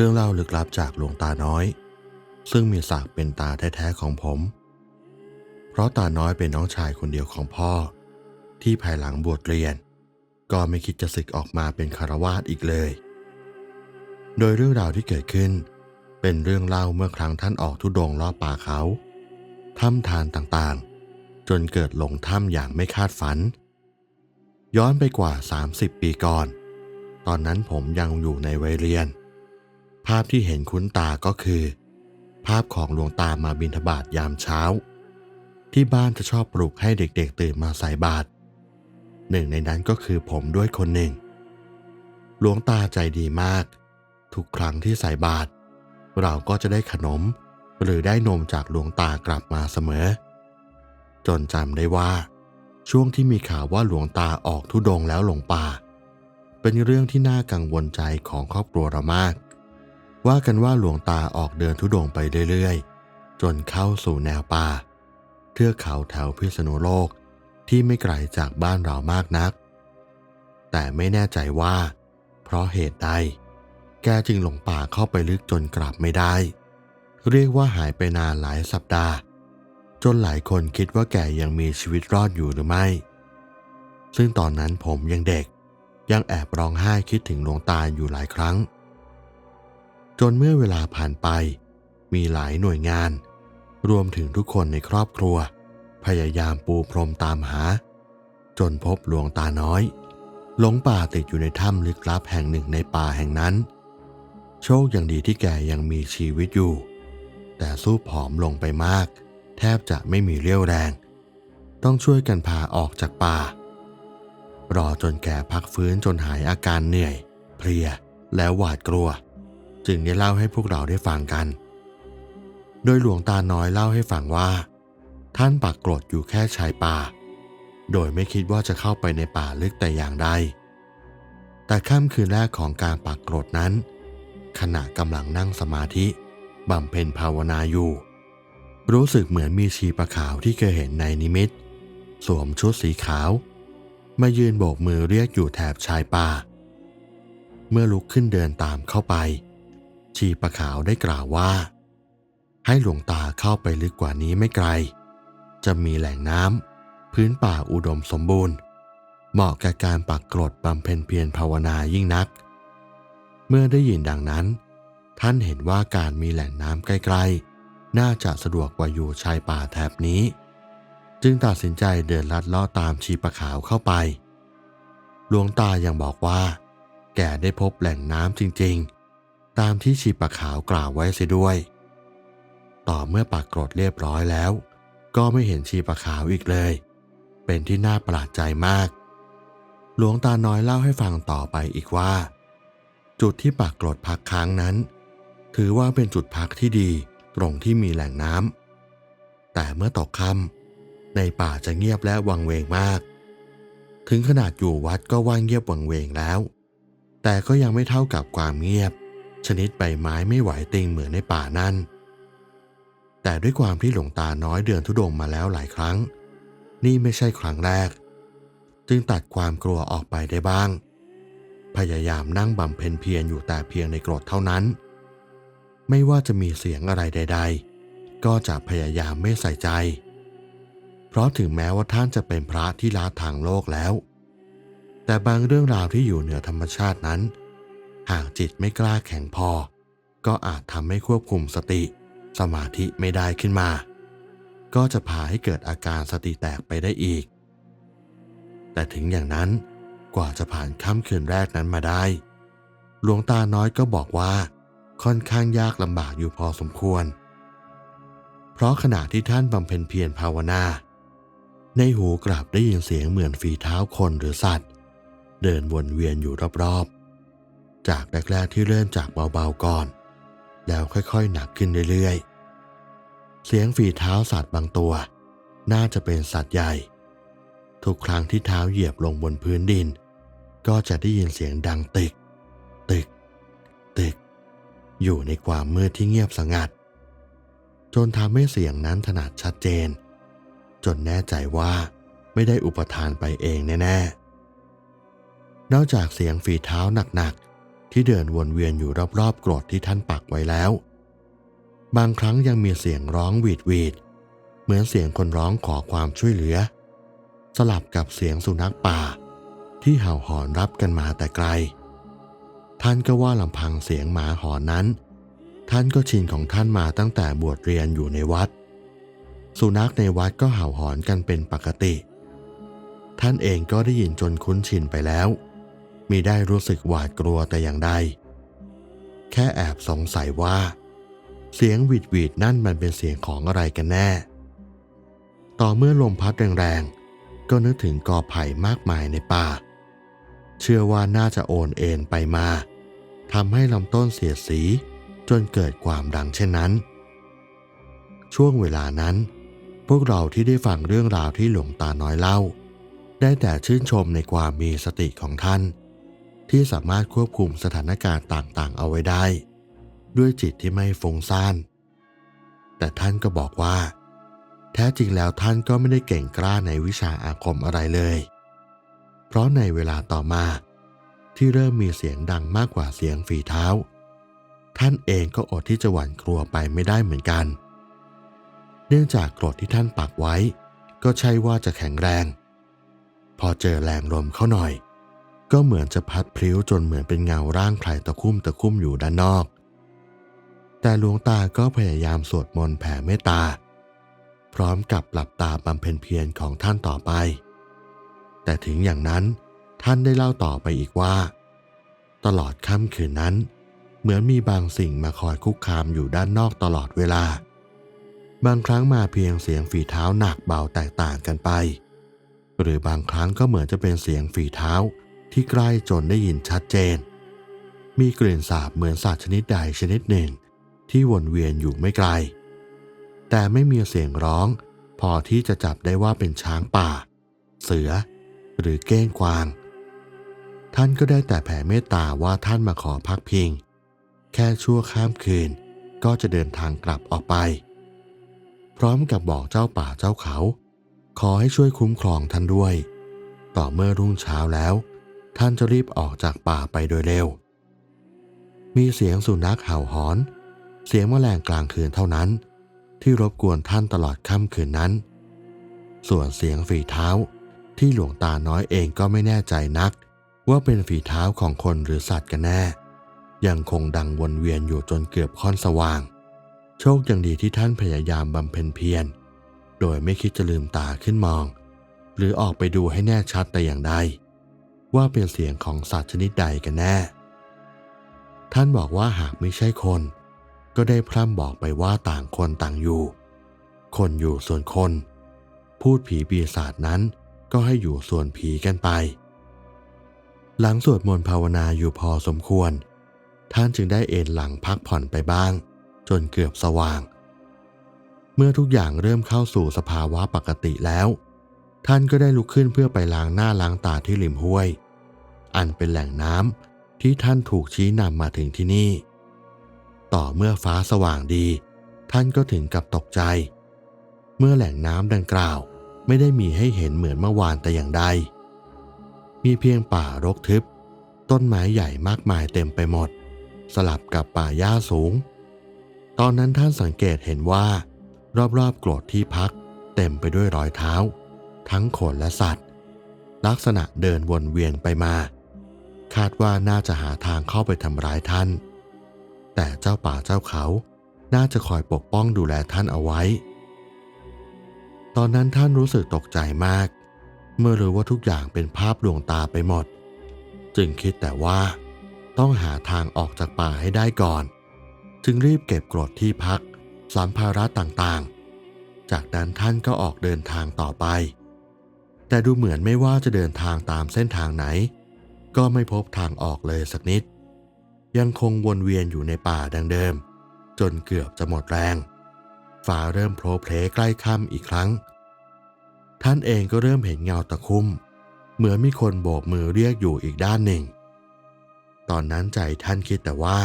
เรื่องเล่าลึกลับจากหลวงตาน้อย ซึ่งมีศักดิ์เป็นตาแท้ๆของผม เพราะตาน้อยเป็นน้องชายคนเดียวของพ่อ ที่ภายหลังบวชเรียน ก็ไม่คิดจะศึกออกมาเป็นคารวาสอีกเลย โดยเรื่องราวที่เกิดขึ้น เป็นเรื่องเล่าเมื่อครั้งท่านออกทุดงค์ลอป่าเขาถ้ำทานต่างๆ จนเกิดหลงถ้ำอย่างไม่คาดฝัน ย้อนไปกว่า 30 ปีก่อน ตอนนั้นผมยังอยู่ในวัยเรียน ภาพที่เห็นคุ้นตาก็คือ ภาพของหลวงตามาบิณฑบาตยามเช้า ที่บ้านจะชอบปลุกให้เด็กๆ ตื่นมาใส่บาตรหนึ่งในนั้นก็คือผมด้วยคนหนึ่ง หลวงตาใจดีมาก ทุกครั้งที่ใส่บาตรเราก็จะได้ขนมหรือได้นมจากหลวงตากลับมาเสมอ จนจำได้ว่า ช่วงที่มีข่าวว่าหลวงตาออกทุดงแล้วหลงป่า เป็นเรื่องที่น่ากังวลใจของครอบครัวเรามาก ว่ากันว่าหลวงตาออกเดินทุดงไปเรื่อยๆ จนเข้าสู่แนวป่า เทือกเขาแถวพิษณุโลกที่ไม่ไกลจากบ้านเรามากนัก แต่ไม่แน่ใจว่า เพราะเหตุใด แกจึงหลงป่าเข้าไปลึกจนกลับไม่ได้ เรียกว่าหายไปนานหลายสัปดาห์ จนหลายคนคิดว่าแกยังมีชีวิตรอดอยู่หรือไม่ ซึ่งตอนนั้นผมยังเด็ก ยังแอบร้องไห้คิดถึงหลวงตาอยู่หลายครั้ง จนเมื่อเวลาผ่านไป มีหลายหน่วยงาน รวมถึงทุกคนในครอบครัว พยายามปูพรมตามหา จนพบหลวงตาน้อย หลงป่าติดอยู่ในถ้ำลึกลับแห่งหนึ่งในป่าแห่งนั้น โชคอย่างดีที่แกยังมีชีวิตอยู่ แต่สู้ผอมลงไปมาก แทบจะไม่มีเรี่ยวแรง ต้องช่วยกันพาออกจากป่า รอจนแกพักฟื้นจนหายอาการเหนื่อย เพลียแล้วหวาดกลัว จึงได้เล่าให้พวกเราได้ฟังกัน โดยหลวงตาน้อยเล่าให้ฟังว่า ท่านปักกรดอยู่แค่ชายป่า โดยไม่คิดว่าจะเข้าไปในป่าลึกแต่อย่างใด แต่ค่ำคืนแรกของการปักกรดนั้น ขณะกำลังนั่งสมาธิบำเพ็ญภาวนาอยู่ รู้สึกเหมือนมีชีประขาวที่เคยเห็นในนิมิต สวมชุดสีขาว มายืนโบกมือเรียกอยู่แถบชายป่า เมื่อลุกขึ้นเดินตามเข้าไป ชีปะขาวได้กล่าวว่า ให้หลวงตาเข้าไปลึกกว่านี้ไม่ไกล จะมีแหล่งน้ำพื้นป่าอุดมสมบูรณ์ เหมาะแก่การปักกรดบำเพ็ญเพียรภาวนายิ่งนัก เมื่อได้ยินดังนั้น ท่านเห็นว่าการมีแหล่งน้ำใกล้ๆ น่าจะสะดวกกว่าอยู่ชายป่าแถบนี้ จึงตัดสินใจเดินลัดลาะตามชีปะขาวเข้าไปหลวงตายังบอกว่า แกได้พบแหล่งน้ำจริงๆ ตามที่ชีปะขาวกล่าวไว้เสียด้วย ต่อเมื่อปักกรดเรียบร้อยแล้ว ก็ไม่เห็นชีปะขาวอีกเลย เป็นที่น่าประหลาดใจมาก หลวงตาน้อยเล่าให้ฟังต่อไปอีกว่า จุดที่ปักกรดพักค้างนั้น ถือว่าเป็นจุดพักที่ดีตรงที่มีแหล่งน้ำแต่เมื่อตกค่ำในป่าจะเงียบและวังเวงมาก ถึงขนาดอยู่วัดก็ว่างเงียบวังเวงแล้ว แต่ก็ยังไม่เท่ากับความเงียบ ชนิดใบไม้ไม่ไหวติงเหมือนในป่านั่น แต่ด้วยความที่หลวงตาน้อยเดินทุดงมาแล้วหลายครั้ง นี่ไม่ใช่ครั้งแรก จึงตัดความกลัวออกไปได้บ้าง พยายามนั่งบำเพ็ญเพียรอยู่แต่เพียงในกรดเท่านั้น ไม่ว่าจะมีเสียงอะไรใด ๆ ก็จะพยายามไม่ใส่ใจ เพราะถึงแม้ว่าท่านจะเป็นพระที่ละทางโลกแล้ว แต่บางเรื่องราวที่อยู่เหนือธรรมชาตินั้น หากจิตไม่กล้าแข็งพอ ก็อาจทำให้ควบคุมสติ สมาธิไม่ได้ขึ้นมา ก็จะพาให้เกิดอาการสติแตกไปได้อีก แต่ถึงอย่างนั้นกว่าจะผ่านค่ำคืนแรกนั้นมาได้ หลวงตาน้อยก็บอกว่า ค่อนข้างยากลำบากอยู่พอสมควร เพราะขณะที่ท่านบำเพ็ญเพียรภาวนา ในหูกลับได้ยินเสียงเหมือนฝีเท้าคนหรือสัตว์ เดินวนเวียนอยู่รอบๆ จากแรกๆที่เริ่มจากเบาๆก่อน แล้วค่อยๆหนักขึ้นเรื่อยๆ เสียงฝีเท้าสัตว์บางตัว น่าจะเป็นสัตว์ใหญ่ ทุกครั้งที่เท้าเหยียบลงบนพื้นดิน ก็จะได้ยินเสียงดังตึก ตึก ตึก อยู่ในความมืดที่เงียบสงัด จนทำให้เสียงนั้นถนัดชัดเจน จนแน่ใจว่าไม่ได้อุปทานไปเองแน่ๆนอกจากเสียงฝีเท้าหนัก ที่เดินวนเวียนอยู่รอบๆกรดที่ท่านปักไว้แล้ว บางครั้งยังมีเสียงร้องหวีดหวีดเหมือนเสียงคนร้องขอความช่วยเหลือ สลับกับเสียงสุนัขป่า ที่เห่าหอนรับกันมาแต่ไกล ท่านก็ว่าลำพังเสียงหมาหอนนั้น ท่านก็ชินของท่านมาตั้งแต่บวชเรียนอยู่ในวัด สุนัขในวัดก็เห่าหอนกันเป็นปกติ ท่านเองก็ได้ยินจนคุ้นชินไปแล้ว มิได้รู้สึกหวาดกลัวแต่อย่างใด แค่แอบสงสัยว่า เสียงหวีดหวีดนั่นมันเป็นเสียงของอะไรกันแน่ ต่อเมื่อลมพัดแรงๆ ก็นึกถึงกอไผ่มากมายในป่า เชื่อว่าน่าจะโอนเอ็นไปมาทำให้ลำต้นเสียดสีจนเกิดความดังเช่นนั้น ช่วงเวลานั้น พวกเราที่ได้ฟังเรื่องราวที่หลวงตาน้อยเล่า ได้แต่ชื่นชมในความมีสติของท่าน ที่สามารถควบคุมสถานการณ์ต่างๆ เอาไว้ได้ ด้วยจิตที่ไม่ฟุงซ่านแต่ท่านก็บอกว่า แท้จริงแล้วท่านก็ไม่ได้เก่งกล้าในวิชาอาคมอะไรเลย เพราะในเวลาต่อมา ที่เริ่มมีเสียงดังมากกว่าเสียงฝีเท้า ท่านเองก็อดที่จะหวั่นกลัวไปไม่ได้เหมือนกัน เนื่องจากกรดที่ท่านปักไว้ ก็ใช่ว่าจะแข็งแรง พอเจอแรงลมเข้าหน่อย ก็เหมือนจะพัดพลิ้วจนเหมือนเป็นเงาร่างใครตะคุ่มตะคุ่มอยู่ด้านนอก แต่หลวงตาก็พยายามสวดมนต์แผ่เมตตา พร้อมกับหลับตาบำเพ็ญเพียรของท่านต่อไป แต่ถึงอย่างนั้นท่านได้เล่าต่อไปอีกว่า ตลอดค่ำคืนนั้น เหมือนมีบางสิ่งมาคอยคุกคามอยู่ด้านนอกตลอดเวลา บางครั้งมาเพียงเสียงฝีเท้าหนักเบาแตกต่างกันไป หรือบางครั้งก็เหมือนจะเป็นเสียงฝีเท้า ที่ใกล้จนได้ยินชัดเจน มีกลิ่นสาบเหมือนสัตว์ชนิดใดชนิดหนึ่ง ที่วนเวียนอยู่ไม่ไกล แต่ไม่มีเสียงร้อง พอที่จะจับได้ว่าเป็นช้างป่า เสือ หรือเก้งกวาง ท่านก็ได้แต่แผ่เมตตาว่าท่านมาขอพักพิง แค่ชั่วข้ามคืนก็จะเดินทางกลับออกไป พร้อมกับบอกเจ้าป่าเจ้าเขา ขอให้ช่วยคุ้มครองท่านด้วย ต่อเมื่อรุ่งเช้าแล้ว ท่านจะรีบออกจากป่าไปโดยเร็ว มีเสียงสุนัขเห่าหอน เสียงแมลงกลางคืนเท่านั้น ที่รบกวนท่านตลอดค่ำคืนนั้น ส่วนเสียงฝีเท้าที่หลวงตาน้อยเองก็ไม่แน่ใจนัก ว่าเป็นฝีเท้าของคนหรือสัตว์กันแน่ ยังคงดังวนเวียนอยู่จนเกือบค่อนสว่าง โชคยังดีที่ท่านพยายามบำเพ็ญเพียรโดยไม่คิดจะลืมตาขึ้นมอง หรือออกไปดูให้แน่ชัดแต่อย่างใด ว่าเป็นเสียงของสัตว์ชนิดใดกันแน่ ท่านบอกว่าหากไม่ใช่คน ก็ได้พร่ำบอกไปว่าต่างคนต่างอยู่ คนอยู่ส่วนคน พูดผีปีศาจนั้นก็ให้อยู่ส่วนผีกันไป หลังสวดมนต์ภาวนาอยู่พอสมควร ท่านจึงได้เอนหลังพักผ่อนไปบ้าง จนเกือบสว่าง เมื่อทุกอย่างเริ่มเข้าสู่สภาวะปกติแล้ว ท่านก็ได้ลุกขึ้นเพื่อไปล้างหน้าล้างตาที่ริมห้วย อันเป็นแหล่งน้ำที่ท่านถูกชี้นำมาถึงที่นี่ ต่อเมื่อฟ้าสว่างดี ท่านก็ถึงกับตกใจ เมื่อแหล่งน้ำดังกล่าวไม่ได้มีให้เห็นเหมือนเมื่อวานแต่อย่างใด มีเพียงป่ารกทึบ ต้นไม้ใหญ่มากมายเต็มไปหมด สลับกับป่าหญ้าสูง ตอนนั้นท่านสังเกตเห็นว่ารอบๆโกรดที่พักเต็มไปด้วยรอยเท้า ทั้งคนและสัตว์ ลักษณะเดินวนเวียนไปมา คาดว่าน่าจะหาทางเข้าไปทำร้ายท่าน แต่เจ้าป่าเจ้าเขา น่าจะคอยปกป้องดูแลท่านเอาไว้ ตอนนั้นท่านรู้สึกตกใจมาก เมื่อรู้ว่าทุกอย่างเป็นภาพลวงตาไปหมด จึงคิดแต่ว่า ต้องหาทางออกจากป่าให้ได้ก่อน จึงรีบเก็บกรดที่พักสัมภาระต่างๆ จากนั้นท่านก็ออกเดินทางต่อไป แต่ดูเหมือนไม่ว่าจะเดินทางตามเส้นทางไหน ก็ไม่พบทางออกเลยสักนิด ยังคงวนเวียนอยู่ในป่าดังเดิม จนเกือบจะหมดแรง ฟ้าเริ่มโผล่เพลใกล้ค่ำอีกครั้ง ท่านเองก็เริ่มเห็นเงาตะคุ่ม เหมือนมีคนโบกมือเรียกอยู่อีกด้านหนึ่ง ตอนนั้นใจท่านคิดแต่ว่า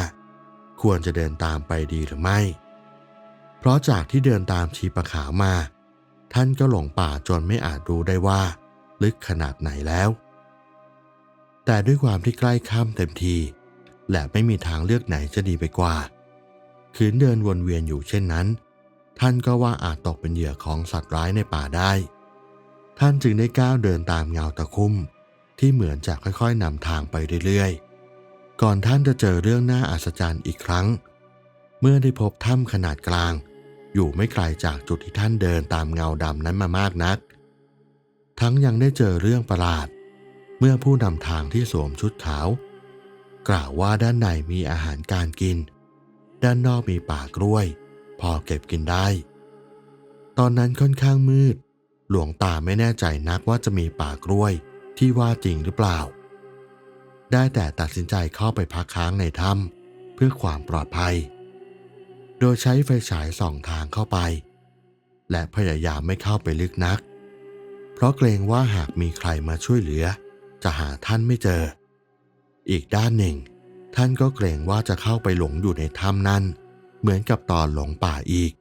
ควรจะเดินตามไปดีหรือไม่ เพราะจากที่เดินตามชีปะขาวมา ท่านก็หลงป่าจนไม่อาจรู้ได้ว่า ลึกขนาดไหนแล้ว แต่ด้วยความที่ใกล้ค่ำเต็มที และไม่มีทางเลือกไหนจะดีไปกว่าขืนเดินวนเวียนอยู่เช่นนั้น ท่านก็ว่าอาจตกเป็นเหยื่อของสัตว์ร้ายในป่าได้ ท่านจึงได้ก้าวเดินตามเงาตะคุ่มที่เหมือนจะค่อยๆนำทางไปเรื่อยๆ ก่อนท่านจะเจอเรื่องน่าอัศจรรย์อีกครั้ง เมื่อได้พบถ้ำขนาดกลาง อยู่ไม่ไกลจากจุดที่ท่านเดินตามเงาดำนั้นมามากนัก ทั้งยังได้เจอเรื่องประหลาด เมื่อผู้นำทางที่สวมชุดขาว กล่าวว่าด้านในมีอาหารการกิน ด้านนอกมีป่ากล้วย พอเก็บกินได้ ตอนนั้นค่อนข้างมืด หลวงตาไม่แน่ใจนักว่าจะมีป่ากล้วยที่ว่าจริงหรือเปล่า ได้แต่ตัดสินใจเข้าไปพักค้างในถ้ำเพื่อความปลอดภัย โดยใช้ไฟฉายส่องทางเข้าไป และพยายามไม่เข้าไปลึกนัก เพราะเกรงว่าหากมีใครมาช่วยเหลือ จะหาท่านไม่เจอ อีกด้านหนึ่ง ท่านก็เกรงว่าจะเข้าไปหลงอยู่ในถ้ำนั้น เหมือนกับตอนหลงป่าอีก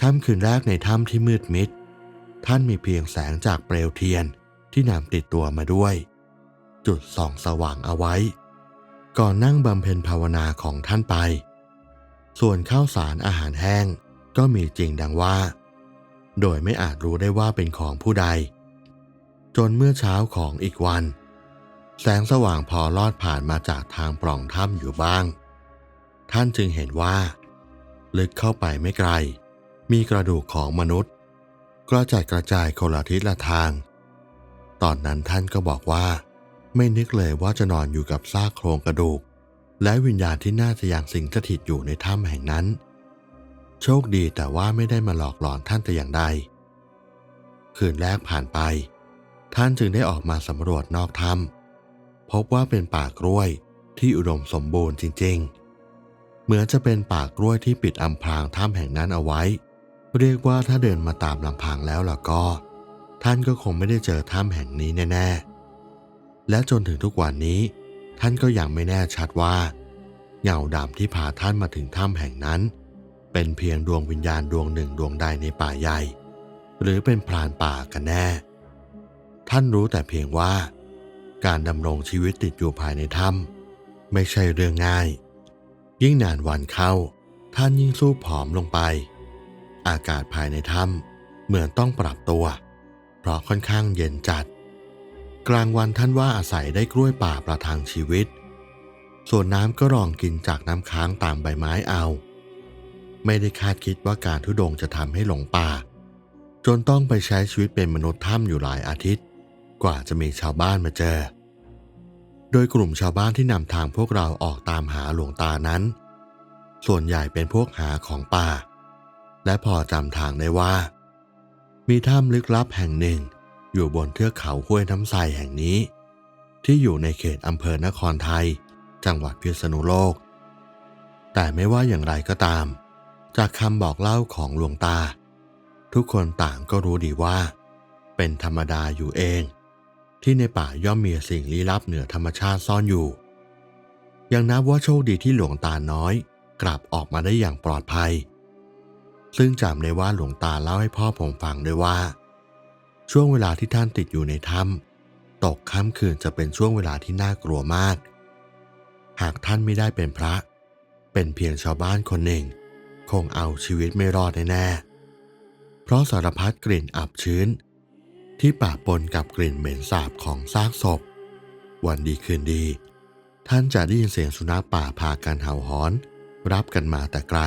ค่ำคืนแรกในถ้ำที่มืดมิด ท่านมีเพียงแสงจากเปลวเทียนที่นำติดตัวมาด้วย จุดส่องสว่างเอาไว้ ก่อนนั่งบำเพ็ญภาวนาของท่านไป ส่วนข้าวสารอาหารแห้งก็มีจริงดังว่า โดยไม่อาจรู้ได้ว่าเป็นของผู้ใด จนเมื่อเช้าของอีกวัน แสงสว่างพอลอดผ่านมาจากทางปล่องถ้ำอยู่บ้าง ท่านจึงเห็นว่า ลึกเข้าไปไม่ไกล มีกระดูกของมนุษย์กระจัดกระจายคนละทิศละทาง ตอนนั้นท่านก็บอกว่า ไม่นึกเลยว่าจะนอนอยู่กับซากโครงกระดูก และวิญญาณที่น่าจะยังสิงสถิตอยู่ในถ้ำแห่งนั้น โชคดีแต่ว่าไม่ได้มาหลอกหลอนท่านแต่อย่างใด คืนแรกผ่านไป ท่านจึงได้ออกมาสำรวจนอกถ้ำพบว่าเป็นป่ากล้วยที่อุดมสมบูรณ์จริง ๆ เหมือนจะเป็นป่ากล้วยที่ปิดอำพรางถ้ำแห่งนั้นเอาไว้ เรียกว่าถ้าเดินมาตามลำพังแล้วล่ะก็ ท่านก็คงไม่ได้เจอถ้ำแห่งนี้แน่ ๆ และจนถึงทุกวันนี้ ท่านก็ยังไม่แน่ชัดว่า เงาดำที่พาท่านมาถึงถ้ำแห่งนั้น เป็นเพียงดวงวิญญาณดวงหนึ่งดวงใดในป่าใหญ่ หรือเป็นพรานป่ากันแน่ ท่านรู้แต่เพียงว่า การดำรงชีวิตติดอยู่ภายในถ้ำไม่ใช่เรื่องง่าย ยิ่งนานวันเข้า ท่านยิ่งสู้ผอมลงไป อากาศภายในถ้ำเหมือนต้องปรับตัว เพราะค่อนข้างเย็นจัด กลางวันท่านว่าอาศัยได้กล้วยป่าประทังชีวิต ส่วนน้ำก็รองกินจากน้ำค้างตามใบไม้เอา ไม่ได้คาดคิดว่าการทุดงจะทำให้หลงป่า จนต้องไปใช้ชีวิตเป็นมนุษย์ถ้ำอยู่หลายอาทิตย์ กว่าจะมีชาวบ้านมาเจอ โดยกลุ่มชาวบ้านที่นำทางพวกเราออกตามหาหลวงตานั้น ส่วนใหญ่เป็นพวกหาของป่า และพอจำทางได้ว่า มีถ้ำลึกลับแห่งหนึ่ง อยู่บนเทือกเขาห้วยน้ำใสแห่งนี้ ที่อยู่ในเขตอำเภอนครไทย จังหวัดพิษณุโลก แต่ไม่ว่าอย่างไรก็ตาม จากคำบอกเล่าของหลวงตา ทุกคนต่างก็รู้ดีว่า เป็นธรรมดาอยู่เอง ที่ในป่าย่อมมีสิ่งลี้ลับเหนือธรรมชาติซ่อนอยู่ ยังนับว่าโชคดีที่หลวงตาน้อยกลับออกมาได้อย่างปลอดภัย ซึ่งจำได้ว่าหลวงตาเล่าให้พ่อผมฟังด้วยว่า ช่วงเวลาที่ท่านติดอยู่ในถ้ำตกค่ำคืนจะเป็นช่วงเวลาที่น่ากลัวมาก หากท่านไม่ได้เป็นพระ เป็นเพียงชาวบ้านคนหนึ่ง คงเอาชีวิตไม่รอดแน่ๆเพราะสารพัดกลิ่นอับชื้น ที่ปะปนกับกลิ่นเหม็นสาบของซากศพ วันดีคืนดี ท่านจะได้ยินเสียงสุนัขป่าพากันเห่าหอน รับกันมาแต่ไกล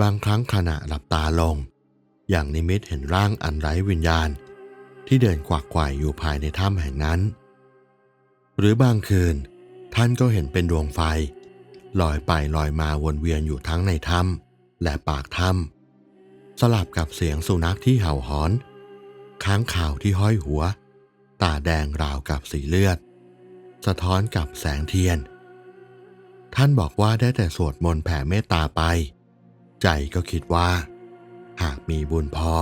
บางครั้งขณะหลับตาลง อย่างนิมิตเห็นร่างอันไร้วิญญาณ ที่เดินกวักไกวอยู่ภายในถ้ำแห่งนั้น หรือบางคืนท่านก็เห็นเป็นดวงไฟ ลอยไปลอยมาวนเวียนอยู่ทั้งในถ้ำและปากถ้ำสลับกับเสียงสุนัขที่เห่าหอน ค้างข่าวที่ห้อยหัว ตาแดงราวกับสีเลือด สะท้อนกับแสงเทียน ท่านบอกว่าได้แต่สวดมนต์แผ่เมตตาไป ใจก็คิดว่า หากมีบุญพอ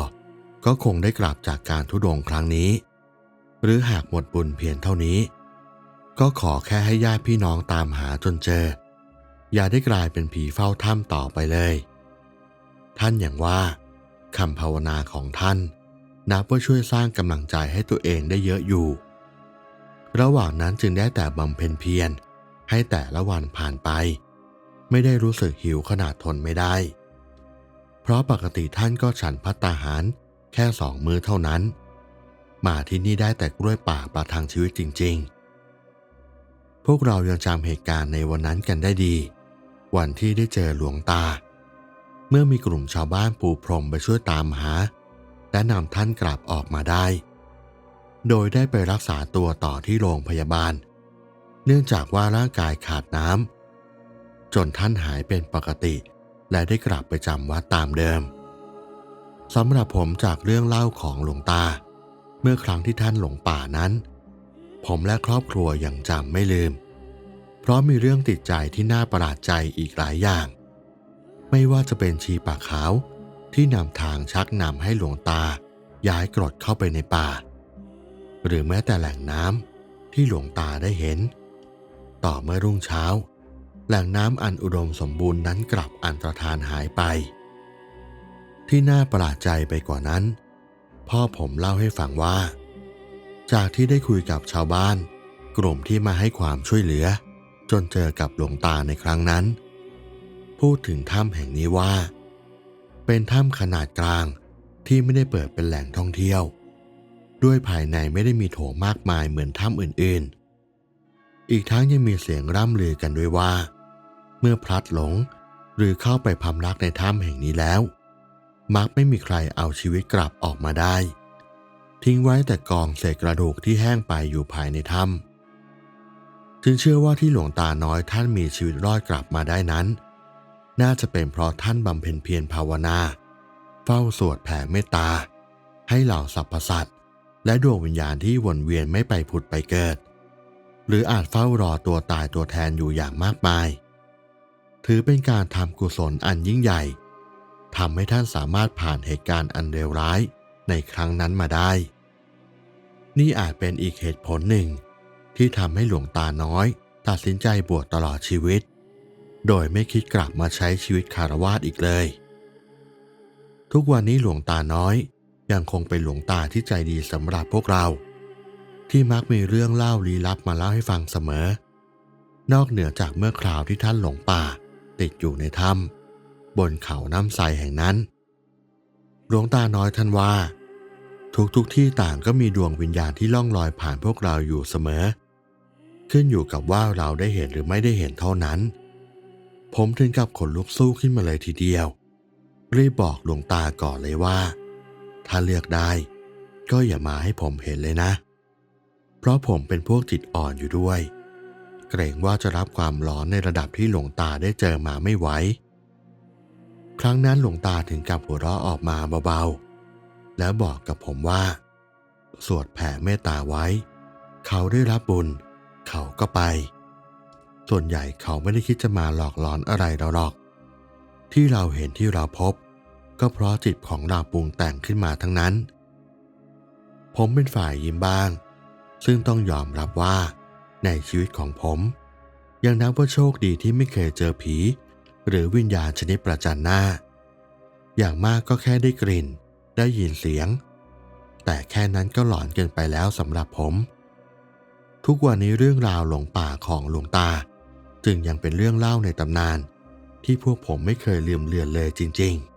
ก็คงได้กลับจากการทุดงครั้งนี้ หรือหากหมดบุญเพียงเท่านี้ ก็ขอแค่ให้ญาติพี่น้องตามหาจนเจอ อย่าได้กลายเป็นผีเฝ้าถ้ำต่อไปเลย ท่านอย่างว่าคำภาวนาของท่าน นับว่าช่วยสร้างกำลังใจให้ตัวเองได้เยอะอยู่ ระหว่างนั้นจึงได้แต่บำเพ็ญเพียรให้แต่ละวันผ่านไป ไม่ได้รู้สึกหิวขนาดทนไม่ได้ เพราะปกติท่านก็ฉันพัตตาหารแค่สองมื้อเท่านั้น มาที่นี่ได้แต่กล้วยป่าประทังชีวิตจริง ๆ พวกเรายังจำเหตุการณ์ในวันนั้นกันได้ดี วันที่ได้เจอหลวงตา เมื่อมีกลุ่มชาวบ้านปูพรมไปช่วยตามหา และนำท่านกลับออกมาได้ โดยได้ไปรักษาตัวต่อที่โรงพยาบาล เนื่องจากว่าร่างกายขาดน้ำจนท่านหายเป็นปกติ และได้กลับไปจำวัดตามเดิมสำหรับผมจากเรื่องเล่าของหลวงตา เมื่อครั้งที่ท่านหลงป่านั้น ผมและครอบครัวยังจำไม่ลืม เพราะมีเรื่องติดใจที่น่าประหลาดใจอีกหลายอย่าง ไม่ว่าจะเป็นชีป่าขาวที่นำทางชักนำให้หลวงตา ย้ายกรดเข้าไปในป่า หรือแม้แต่แหล่งน้ำที่หลวงตาได้เห็น ต่อเมื่อรุ่งเช้า แหล่งน้ำอันอุดมสมบูรณ์นั้นกลับอันตรธานหายไป ที่น่าประหลาดใจไปกว่านั้น พ่อผมเล่าให้ฟังว่า จากที่ได้คุยกับชาวบ้าน กลุ่มที่มาให้ความช่วยเหลือ จนเจอกับหลวงตาในครั้งนั้น พูดถึงถ้ำแห่งนี้ว่า เป็นถ้ำขนาดกลางที่ไม่ได้เปิดเป็นแหล่งท่องเที่ยว ด้วยภายในไม่ได้มีโถงมากมายเหมือนถ้ำอื่นๆ อีกทั้งยังมีเสียงร่ำลือกันด้วยว่า เมื่อพลัดหลงหรือเข้าไปพำนักในถ้ำแห่งนี้แล้ว มักไม่มีใครเอาชีวิตกลับออกมาได้ ทิ้งไว้แต่กองเศษกระดูกที่แห้งไปอยู่ภายในถ้ำจึงเชื่อว่าที่หลวงตาน้อยท่านมีชีวิตรอดกลับมาได้นั้น น่าจะเป็นเพราะท่านบำเพ็ญเพียรภาวนา เฝ้าสวดแผ่เมตตา ให้เหล่าสรรพสัตว์และดวงวิญญาณที่วนเวียนไม่ไปผุดไปเกิด หรืออาจเฝ้ารอตัวตายตัวแทนอยู่อย่างมากมาย ถือเป็นการทำกุศลอันยิ่งใหญ่ทำให้ท่านสามารถผ่านเหตุการณ์อันเลวร้ายในครั้งนั้นมาได้ นี่อาจเป็นอีกเหตุผลหนึ่ง ที่ทำให้หลวงตาน้อย ตัดสินใจบวชตลอดชีวิต โดยไม่คิดกลับมาใช้ชีวิตคารวาสอีกเลย ทุกวันนี้หลวงตาน้อยยังคงเป็นหลวงตาที่ใจดีสำหรับพวกเรา ที่มักมีเรื่องเล่าลี้ลับมาเล่าให้ฟังเสมอ นอกเหนือจากเมื่อคราวที่ท่านหลงป่า ติดอยู่ในถ้ำบนเขาน้ำใสแห่งนั้น หลวงตาน้อยท่านว่า ทุกทุกที่ต่างก็มีดวงวิญญาณที่ล่องลอยผ่านพวกเราอยู่เสมอ ขึ้นอยู่กับว่าเราได้เห็นหรือไม่ได้เห็นเท่านั้น ผมถึงกับขนลุกสู้ขึ้นมาเลยทีเดียว รีบบอกหลวงตาก่อนเลยว่า ถ้าเลือกได้ ก็อย่ามาให้ผมเห็นเลยนะ เพราะผมเป็นพวกจิตอ่อนอยู่ด้วย เกรงว่าจะรับความร้อนในระดับที่หลวงตาได้เจอมาไม่ไหวครั้งนั้นหลวงตาถึงกับหัวเราะออกมาเบาๆ แล้วบอกกับผมว่า สวดแผ่เมตตาไว้ เขาได้รับบุญ เขาก็ไป ส่วนใหญ่เขาไม่ได้คิดจะมาหลอกหลอนอะไรเราหรอก ที่เราเห็นที่เราพบ ก็เพราะจิตของเราปรุงแต่งขึ้นมาทั้งนั้น ผมเป็นฝ่ายยิ้มบ้าง ซึ่งต้องยอมรับว่า ในชีวิตของผม ยังนับว่าโชคดีที่ไม่เคยเจอผี หรือวิญญาณชนิดประจันหน้า อย่างมากก็แค่ได้กลิ่น ได้ยินเสียง แต่แค่นั้นก็หลอนเกินไปแล้วสำหรับผม ทุกวันนี้เรื่องราวหลงป่าของหลวงตา จึงยังเป็นเรื่องเล่าในตำนาน ที่พวกผมไม่เคยลืมเลือนเลยจริง ๆ